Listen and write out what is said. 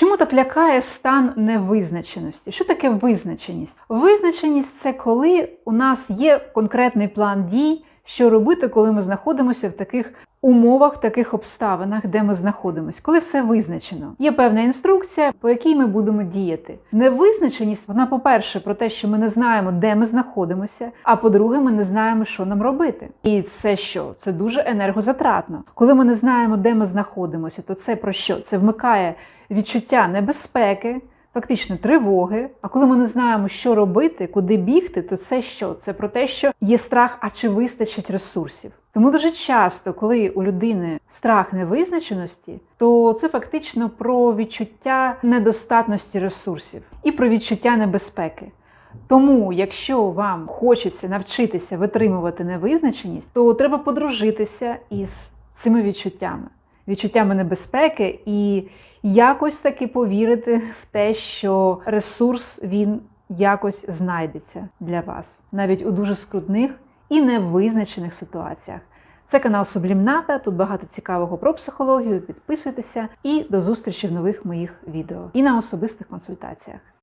Чому так лякає стан невизначеності? Що таке визначеність? Визначеність це коли у нас є конкретний план дій, що робити, коли ми знаходимося в таких умовах, таких обставинах, де ми знаходимося, коли все визначено. Є певна інструкція, по якій ми будемо діяти. Невизначеність, вона, по-перше, про те, що ми не знаємо, де ми знаходимося, а по-друге, ми не знаємо, що нам робити. І це що? Це дуже енергозатратно. Коли ми не знаємо, де ми знаходимося, то це про що? Це вмикає відчуття небезпеки. Фактично тривоги. А коли ми не знаємо, що робити, куди бігти, то це що? Це про те, що є страх, а чи вистачить ресурсів. Тому дуже часто, коли у людини страх невизначеності, то це фактично про відчуття недостатності ресурсів і про відчуття небезпеки. Тому, якщо вам хочеться навчитися витримувати невизначеність, то треба подружитися із цими відчуттями, відчуттями небезпеки і якось таки повірити в те, що ресурс він якось знайдеться для вас, навіть у дуже скрутних і невизначених ситуаціях. Це канал Сублімната. Тут багато цікавого про психологію. Підписуйтеся і до зустрічі в нових моїх відео і на особистих консультаціях.